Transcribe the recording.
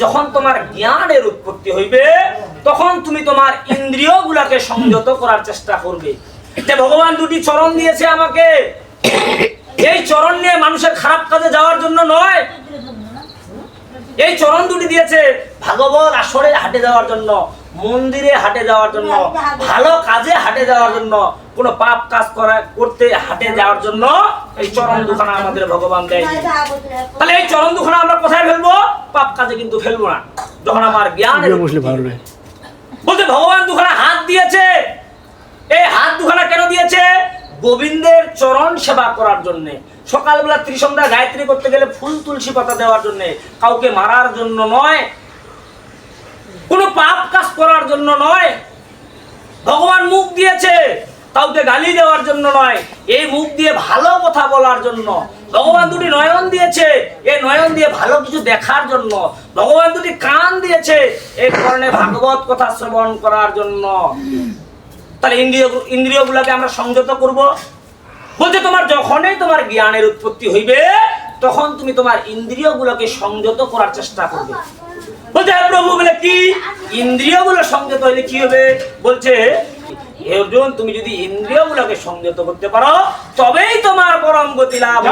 যখন তোমার জ্ঞানের উৎপত্তি হইবে, তখন তুমি তোমার ইন্দ্রিয় গুলাকে সংযত করার চেষ্টা করবে। ভগবান দুটি চরণ দিয়েছে আমাকে। এই চরণ নিয়ে মানুষের খারাপ কাজে যাওয়ার জন্য নয়। এই চরণ দুটি দিয়েছে ভাগবত আসরে হাটে যাওয়ার জন্য, মন্দিরে হাটে যাওয়ার জন্য, ভালো কাজে হাটে যাওয়ার জন্য, কোনো পাপ কাজ করা, করতে হাটে যাওয়ার জন্য এই চরণ দুখানা আমাদের ভগবান দেয়। তাহলে এই চরণ দুখানা আমরা কাজে কিন্তু ফেলব না। যখন আমার জ্ঞান বলতে ভগবান দুখানা হাত দিয়েছে। এই হাত দুখানা কেন দিয়েছে? গোবিন্দের চরণ সেবা করার জন্য। সকালবেলা ত্রিসন্ধ্যা গায়ত্রী করতে গেলে ফুল তুলসী পাতা দেওয়ার জন্য। কাউকে মারার জন্য নয়। কোনো পাপ কাজ করার জন্য নয়। ভগবান মুখ দিয়েছে। কাউকে গালি দেওয়ার জন্য নয়। এই মুখ দিয়ে ভালো কথা বলার জন্য। ভগবান দুটি নয়ন দিয়েছে। নয়ন দিয়ে ভালো কিছু দেখার জন্য। ভগবান দুটি কান দিয়েছে এই কারণে ভাগবত কথা শ্রবণ করার জন্য। তাহলে ইন্দ্রিয় ইন্দ্রিয়গুলোকে আমরা সংযত করব। বলছে তোমার যখনই তোমার জ্ঞানের উৎপত্তি হইবে তখন তুমি তোমার ইন্দ্রিয়গুলোকে সংযত করার চেষ্টা করবে। বলছে "হে প্রভু বলে কি? ইন্দ্রিয়গুলো সংযত হইলে কি হবে? বলছে হে অর্জুন তুমি যদি ইন্দ্রিয়গুলোকে সংযত করতে পারো তবেই তোমার পরম গতি লাভ।